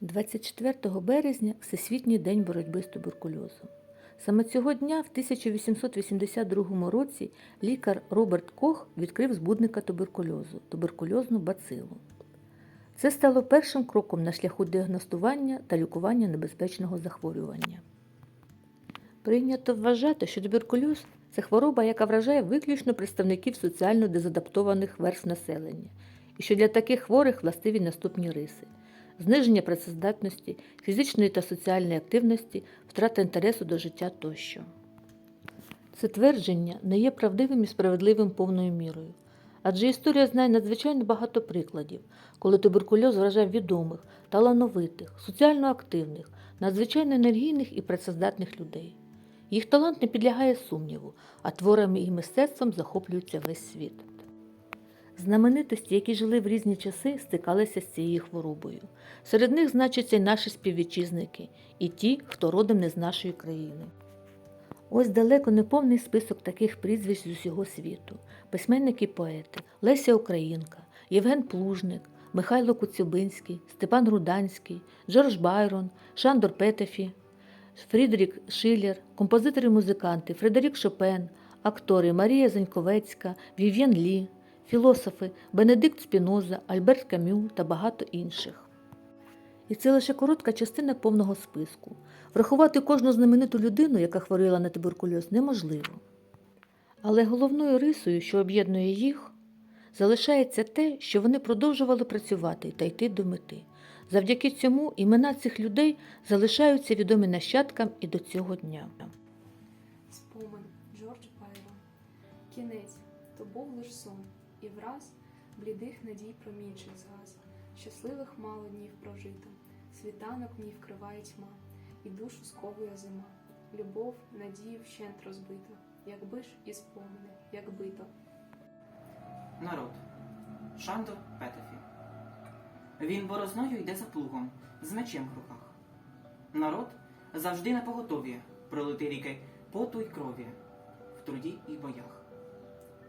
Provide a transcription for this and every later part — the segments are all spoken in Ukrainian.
24 березня Всесвітній день боротьби з туберкульозом. Саме цього дня, в 1882 році, лікар Роберт Кох відкрив збудника туберкульозу туберкульозну бацилу. Це стало першим кроком на шляху діагностування та лікування небезпечного захворювання. Прийнято вважати, що туберкульоз це хвороба, яка вражає виключно представників соціально дезадаптованих верств населення, і що для таких хворих властиві наступні риси: зниження працездатності, фізичної та соціальної активності, втрата інтересу до життя тощо. Це твердження не є правдивим і справедливим повною мірою. Адже історія знає надзвичайно багато прикладів, коли туберкульоз вражав відомих, талановитих, соціально активних, надзвичайно енергійних і працездатних людей. Їх талант не підлягає сумніву, а творами і мистецтвом захоплюється весь світ. Знаменитості, які жили в різні часи, стикалися з цією хворобою. Серед них значаться й наші співвітчизники, і ті, хто родом не з нашої країни. Ось далеко не повний список таких прізвищ з усього світу: письменники і поети Леся Українка, Євген Плужник, Михайло Коцюбинський, Степан Руданський, Джордж Байрон, Шандор Петефі, Фрідрік Шиллер, композитори і музиканти Фредерік Шопен, актори Марія Заньковецька, Вів'ян Лі, філософи Бенедикт Спіноза, Альберт Камю та багато інших. І це лише коротка частина повного списку. Врахувати кожну знамениту людину, яка хворіла на туберкульоз, неможливо. Але головною рисою, що об'єднує їх, залишається те, що вони продовжували працювати та йти до мети. Завдяки цьому імена цих людей залишаються відомі нащадкам і до цього дня. Спомин Джордж Байрон. Кінець то був лиш сон, і враз блідих надій промінчик згас. Щасливих мало днів прожито, світанок в ній вкриває тьма, і душу сковує зима. Любов, надію вщент розбито, якби ж і спомини, як бито. Народ. Шандор Петефі. Він борозною йде за плугом, з мечем в руках. Народ завжди на поготові пролити ріки поту й крові в труді і боях.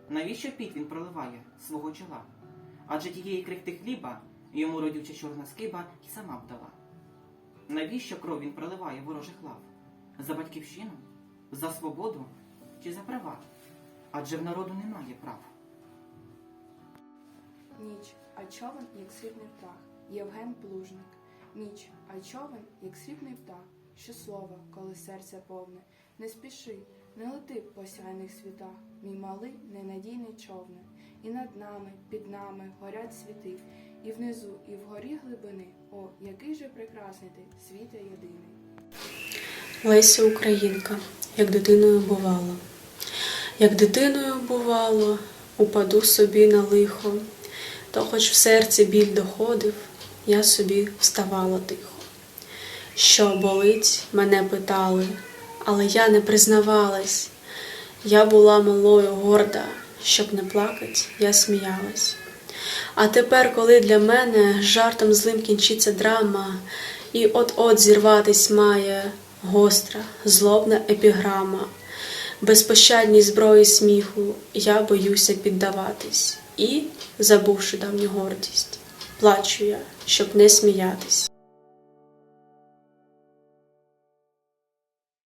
Навіщо піт він проливає свого чола? Адже тієї крихти хліба йому родюча чорна скиба і сама б дала. Навіщо кров він проливає ворожих лав? За батьківщину? За свободу чи за права? Адже в народу немає прав. Ніч, а човен, як срібний птах, Євген Плужник. Ніч, а човен, як срібний птах, що слово, коли серце повне. Не спіши, не лети по сяйних світах, мій малий ненадійний човне. І над нами, під нами горять світи, і внизу, і вгорі глибини. О, який же прекрасний ти, світе єдиний. Леся Українка, як дитиною бувало. Як дитиною бувало, упаду собі на лихо, то хоч в серці біль доходив, я собі вставала тихо. Що болить, мене питали, але я не признавалась. Я була малою горда, щоб не плакать, я сміялась. А тепер, коли для мене жартом злим кінчиться драма, і от-от зірватись має гостра, злобна епіграма, безпощадній зброї сміху, я боюся піддаватись, і, забувши давню гордість, плачу я, щоб не сміятись.